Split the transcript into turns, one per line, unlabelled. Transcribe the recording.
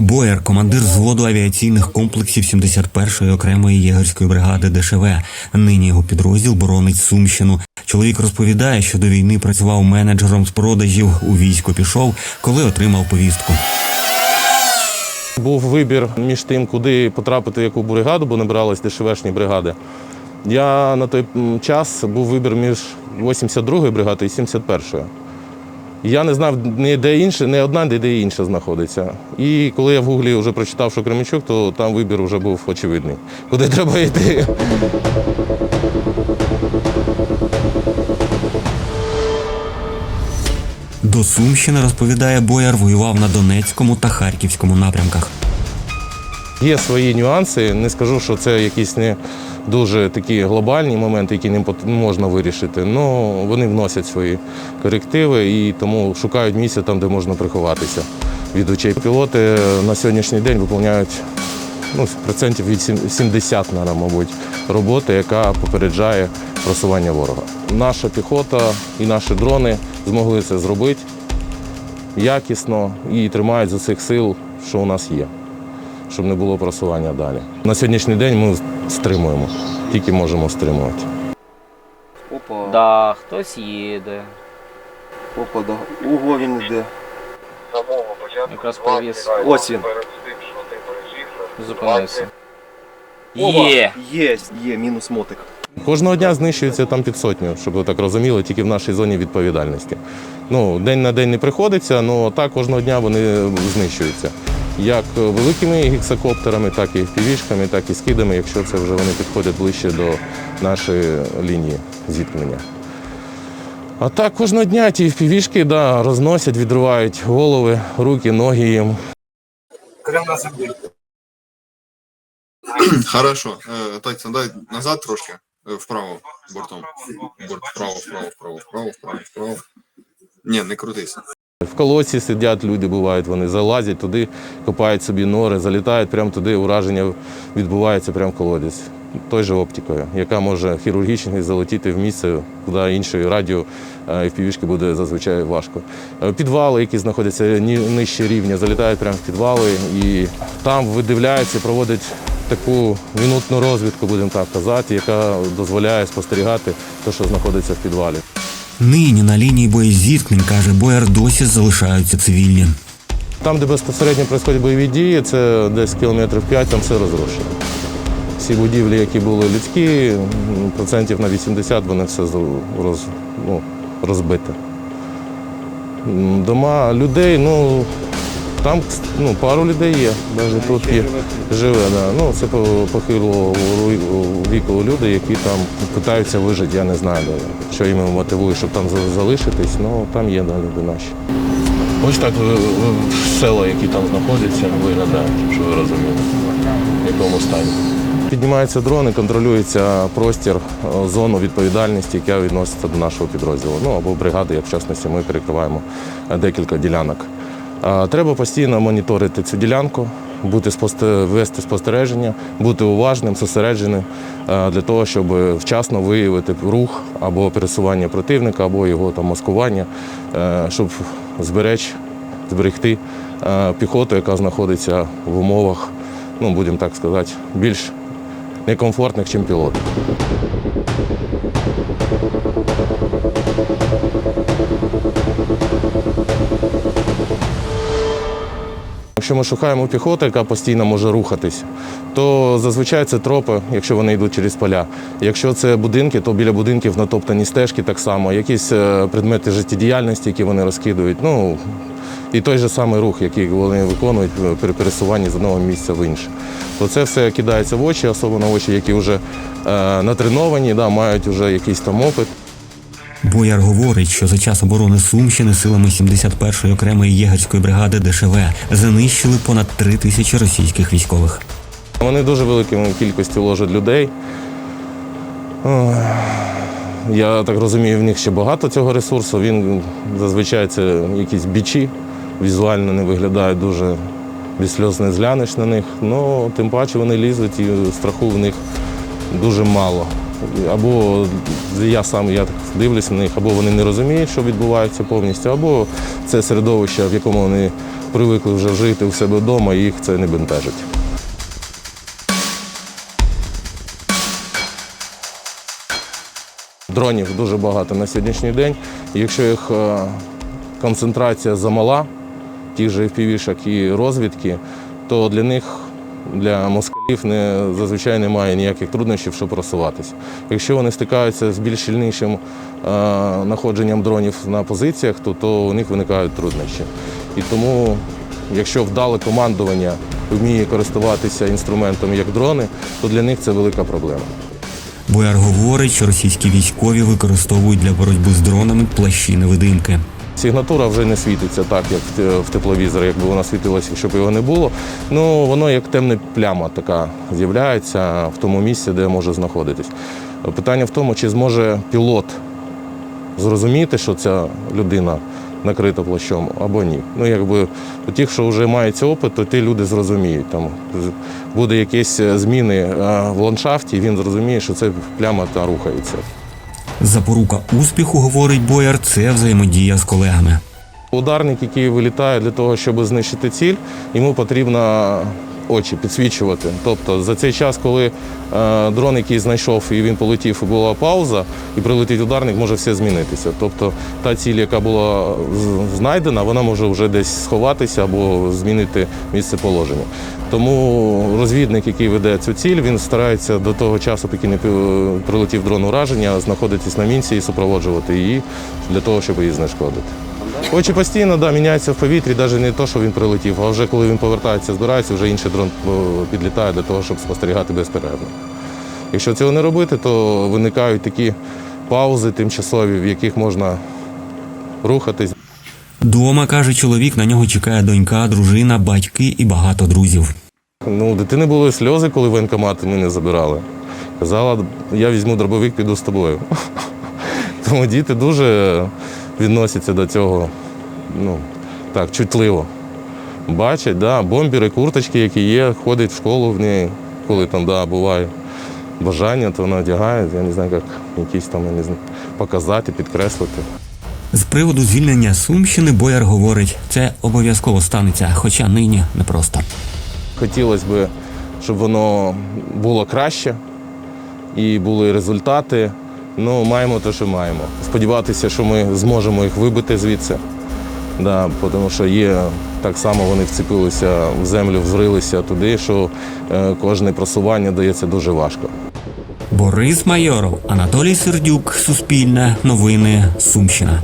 Бояр, командир взводу авіаційних комплексів 71-ї окремої єгерської бригади ДШВ. Нині його підрозділ боронить Сумщину. Чоловік розповідає, що до війни працював менеджером з продажів. У військо пішов, коли отримав повістку.
Був вибір між тим, куди потрапити в яку бригаду, бо набирались ДШВшні бригади. Я на той час був вибір між 82-ю бригадою і 71-ю. Я не знав ні де інше, не одна, ні де інша знаходиться. І коли я в гуглі вже прочитав, що Кременчук, то там вибір вже був очевидний. Куди треба йти?
До Сумщини, розповідає Бояр, воював на Донецькому та Харківському напрямках.
Є свої нюанси. Не скажу, що це якісь не дуже такі глобальні моменти, які не можна вирішити. але вони вносять свої корективи і тому шукають місце там, де можна приховатися від очей. Пілоти на сьогоднішній день виконують ну, процентів від 70, наверно, мабуть, роботи, яка попереджає просування ворога. Наша піхота і наші дрони змогли це зробити якісно і тримають з усіх сил, що у нас є щоб не було просування далі. На сьогоднішній день ми стримуємо, тільки можемо стримувати.
Опа,
Да, хтось їде.
опа, да. Ого, він йде.
Якраз привіз.
Ось він.
Зупинився. Є!
Є, є, мінус мотик.
Кожного дня знищується там під сотню, щоб ви так розуміли, тільки в нашій зоні відповідальності. Ну, день на день не приходиться, але так кожного дня вони знищуються. Як великими гексакоптерами, так і півішками, так і скидами, якщо це вже вони підходять ближче до нашої лінії зіткнення. А так кожного дня ті півішки да, розносять, відривають голови, руки, ноги їм.
Хорошо. Е, дай назад трошки. Е, Вправо бортом. Борт вправо, вправо, вправо, вправо, вправо, вправо. Ні, не крутися.
В колодці сидять люди, бувають, вони залазять туди, копають собі нори, залітають прямо туди, ураження відбувається прямо в колодязь. Той же оптикою, яка може хірургічно залетіти в місце, куди іншою радіо е, і в півішки буде зазвичай важко. Е, Підвали, які знаходяться нижче рівня, залітають прямо в підвали і там видивляються, проводять таку мінутну розвідку, будемо так казати, яка дозволяє спостерігати те, що знаходиться в підвалі.
Нині на лінії боєзіткнень, каже Бояр, досі залишаються цивільні.
Там, де безпосередньо проходять бойові дії, це десь кілометрів 5, там все розрушено. Всі будівлі, які були людські, процентів на 80 вони все роз, ну, розбите. Дома людей, ну там ну, пару людей є, навіть тут є. Живе, да. Ну, це по- похилого віку люди, які там питаються вижити, я не знаю, що їм мотивує, щоб там залишитись, ну там є да, люди наші. Ось так е, села, які там знаходяться, виглядають, щоб ви розуміли, в якому стані. Піднімаються дрони, контролюється простір, е, зону відповідальності, яка відноситься до нашого підрозділу. Ну або бригади, як в частності, ми перекриваємо е, декілька ділянок. Треба постійно моніторити цю ділянку, бути вести спостереження, бути уважним, зосередженим для того, щоб вчасно виявити рух або пересування противника, або його там маскування, е, щоб збереч, зберегти е, піхоту, яка знаходиться в умовах, ну будемо так сказати, більш некомфортних, ніж пілот. Якщо ми шукаємо піхоту, яка постійно може рухатись, то зазвичай це тропи, якщо вони йдуть через поля. Якщо це будинки, то біля будинків натоптані стежки так само, якісь е, предмети життєдіяльності, які вони розкидують. Ну, і той же самий рух, який вони виконують при пересуванні з одного місця в інше. То це все кидається в очі, особливо очі, які вже е, натреновані, да, мають вже якийсь там опит.
Бояр говорить, що за час оборони Сумщини силами 71-ї окремої єгерської бригади ДШВ знищили понад три тисячі російських військових.
Вони дуже великою кількістю ложать людей. Я так розумію, в них ще багато цього ресурсу. Він зазвичай це якісь бічі, візуально не виглядають дуже сльоз не зглянеш на них. Ну, тим паче вони лізуть і страху в них дуже мало. Або я сам я дивлюсь на них, або вони не розуміють, що відбувається повністю, або це середовище, в якому вони привикли вже жити у себе вдома, і їх це не бентежить. Дронів дуже багато на сьогоднішній день. Якщо їх е, концентрація замала, тих же FPV-шок і розвідки, то для них, для москалів, не, зазвичай немає ніяких труднощів, щоб просуватися. Якщо вони стикаються з більш щільнішим е, знаходженням дронів на позиціях, то, то у них виникають труднощі. І тому, якщо вдале командування вміє користуватися інструментом як дрони, то для них це велика проблема.
Бояр говорить, що російські військові використовують для боротьби з дронами плащі невидимки.
Сигнатура вже не світиться так, як в те- в тепловізорі, якби вона світилася, якщо б його не було. Ну, воно як темна пляма така з'являється в тому місці, де може знаходитись. Питання в тому, чи зможе пілот зрозуміти, що ця людина накрита плащом або ні. Ну, якби у що вже мають цей опит, то ті люди зрозуміють. Там буде якісь е, зміни е, в ландшафті, він зрозуміє, що це пляма та рухається.
Запорука успіху, говорить бояр, це взаємодія з колегами.
Ударник, який вилітає для того, щоб знищити ціль, йому потрібно очі підсвічувати. Тобто за цей час, коли е, дрон, який знайшов і він полетів, і була пауза, і прилетить ударник, може все змінитися. Тобто та ціль, яка була знайдена, вона може вже десь сховатися або змінити місце положення. Тому розвідник, який веде цю ціль, він старається до того часу, поки не прилетів дрон ураження, знаходитись на мінці і супроводжувати її для того, щоб її знешкодити. Очі постійно да, міняються в повітрі, навіть не то, що він прилетів, а вже коли він повертається, збирається, вже інший дрон підлітає для того, щоб спостерігати безперервно. Якщо цього не робити, то виникають такі паузи тимчасові, в яких можна рухатись.
Дома, каже чоловік, на нього чекає донька, дружина, батьки і багато друзів.
Ну, у дитини були сльози, коли воєнкомати мене забирали. Казала, я візьму дробовик, піду з тобою. Тому діти дуже відносяться до цього ну, так, чутливо. Бачать, да, бомбери, курточки, які є, ходить в школу в неї, коли там да, буває бажання, то вона одягає, я не знаю, як якісь там я не знаю, показати, підкреслити.
З приводу звільнення Сумщини бояр говорить, це обов'язково станеться, хоча нині непросто.
Хотілося б, щоб воно було краще і були результати. Ну, маємо те, що маємо. Сподіватися, що ми зможемо їх вибити звідси. Да, тому що є так само вони вцепилися в землю, взрилися туди, що е, кожне просування дається дуже важко.
Борис Майоров, Анатолій Сердюк, Суспільне, Новини, Сумщина.